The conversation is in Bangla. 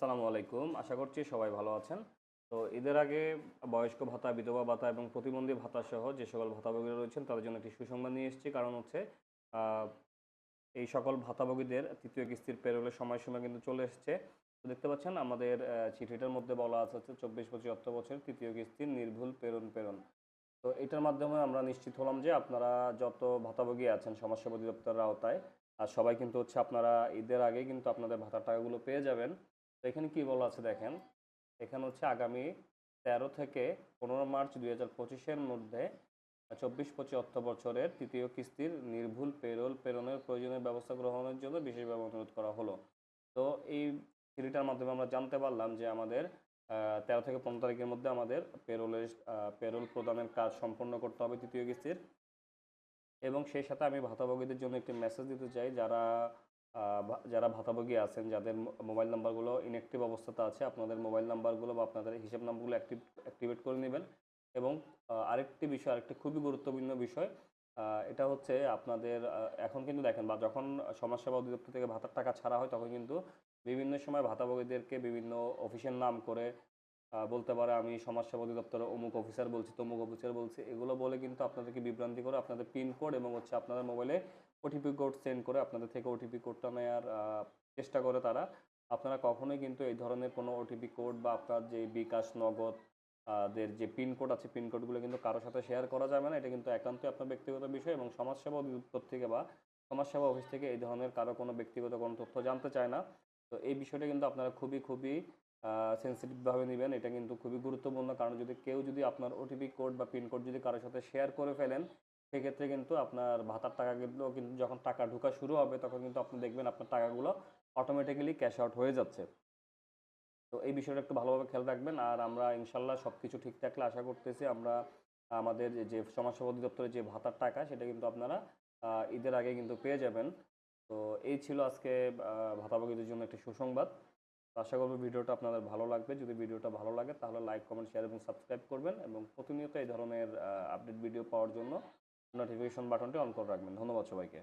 আসসালামু আলাইকুম। আশা করছি সবাই ভালো আছেন। তো ঈদের আগে বয়স্ক ভাতা, বিধবা ভাতা এবং প্রতিবন্ধী ভাতা সহ যে সকল ভাতাভোগীরা রয়েছেন, তাদের জন্য একটি সুসংবাদ নিয়ে এসেছি। কারণ হচ্ছে এই সকল ভাতাভোগীদের তৃতীয় কিস্তির পেরোলের সময়সীমা কিন্তু চলে এসেছে। তো দেখতে পাচ্ছেন, আমাদের চিঠিটার মধ্যে বলা আছে হচ্ছে চব্বিশ পঁচিশ অর্থ বছর তৃতীয় কিস্তির নির্ভুল প্রেরণ প্রেরণ তো এটার মাধ্যমে আমরা নিশ্চিত হলাম যে আপনারা যত ভাতাভোগী আছেন, সমাজসেবা অধিদপ্তরের আওতায়, আর সবাই কিন্তু হচ্ছে আপনারা ঈদের আগে কিন্তু আপনাদের ভাতার টাকাগুলো পেয়ে যাবেন। এখানে কি বলা আছে দেখেন? এখানে হচ্ছে আগামী তেরো থেকে পনেরো মার্চ দুই হাজার পঁচিশের মধ্যে চব্বিশ পঁচিশ অর্থ বছরের তৃতীয় কিস্তির নির্ভুল পেরোল প্রেরণের প্রয়োজনীয় ব্যবস্থা গ্রহণের জন্য বিশেষভাবে অনুরোধ করা হলো। তো এই চিঠিটার মাধ্যমে আমরা জানতে পারলাম যে আমাদের তেরো থেকে পনেরো তারিখের মধ্যে আমাদের পেরোলের পেরোল প্রদানের কাজ সম্পন্ন করতে হবে তৃতীয় কিস্তির। এবং সেই সাথে আমি ভাতাভোগীদের জন্য একটি মেসেজ দিতে চাই, যারা যারা ভাতাভোগী আছেন, যাদের মোবাইল নাম্বারগুলো ইনঅ্যাক্টিভ অবস্থাতে আছে, আপনাদের মোবাইল নাম্বারগুলো বা আপনাদের হিসাব নাম্বারগুলো অ্যাক্টিভ অ্যাক্টিভেট করে নেবেন। এবং আরেকটি বিষয়, আরেকটি খুবই গুরুত্বপূর্ণ বিষয় এটা হচ্ছে আপনাদের এখন কিন্তু দেখেন বা যখন সমাজসেবা অধিদপ্তর থেকে ভাতার টাকা ছাড়া হয়, তখন কিন্তু বিভিন্ন সময় ভাতাভোগীদেরকে বিভিন্ন অফিসের নাম করে বলতে পারে আমি সমাজসেবা অধিদপ্তরের অমুক অফিসার বলছি, তমুক অফিসার বলছি, এগুলো বলে কিন্তু আপনাদেরকে বিভ্রান্তি করে, আপনাদের পিনকোড এবং হচ্ছে আপনাদের মোবাইলে ওটিপি কোড সেন্ড করে আপনাদের থেকে ওটিপি কোডটা নেওয়ার চেষ্টা করে তারা। আপনারা কখনোই কিন্তু এই ধরনের কোনো ওটিপি কোড বা আপনার যে বিকাশ, নগদ দের যে পিনকোড আছে পিনকোডগুলো কিন্তু কারোর সাথে শেয়ার করা যাবে না, এটা কিন্তু একান্তই আপনার ব্যক্তিগত বিষয় এবং সমাজসেবা অধিদপ্তর থেকে বা সমাজসেবা অফিস থেকে এই ধরনের কারও কোনো ব্যক্তিগত কোনো তথ্য জানতে চায় না। তো এই বিষয়টা কিন্তু আপনারা খুবই খুবই সেন্সিটিভভাবে নেবেন, এটা কিন্তু খুবই গুরুত্বপূর্ণ। কারণ যদি কেউ যদি আপনার ওটিপি কোড বা পিনকোড যদি কারোর সাথে শেয়ার করে ফেলেন, সেক্ষেত্রে কিন্তু আপনার ভাতার টাকাগুলো কিন্তু যখন টাকা ঢোকা শুরু হবে, তখন কিন্তু আপনি দেখবেন আপনার টাকাগুলো অটোমেটিক্যালি ক্যাশ আউট হয়ে যাচ্ছে। তো এই বিষয়টা একটু ভালোভাবে খেয়াল রাখবেন। আর আমরা ইনশাল্লাহ সব কিছু ঠিক থাকলে আশা করতেছি আমরা আমাদের যে- সমাজসেবা অধিদপ্তরের যে ভাতার টাকা, সেটা কিন্তু আপনারা ঈদের আগে কিন্তু পেয়ে যাবেন। তো এই ছিল আজকে ভাতাভোগীদের জন্য একটি সুসংবাদ। আশা করব ভিডিওটা আপনাদের ভালো লাগবে। যদি ভিডিওটা ভালো লাগে তাহলে লাইক কমেন্ট শেয়ার এবং সাবস্ক্রাইব করবেন এবং প্রতিনিয়ত এই ধরনের আপডেট ভিডিও পাওয়ার জন্য নোটিফিকেশন বাটনটি অন করে রাখবেন। ধন্যবাদ সবাইকে।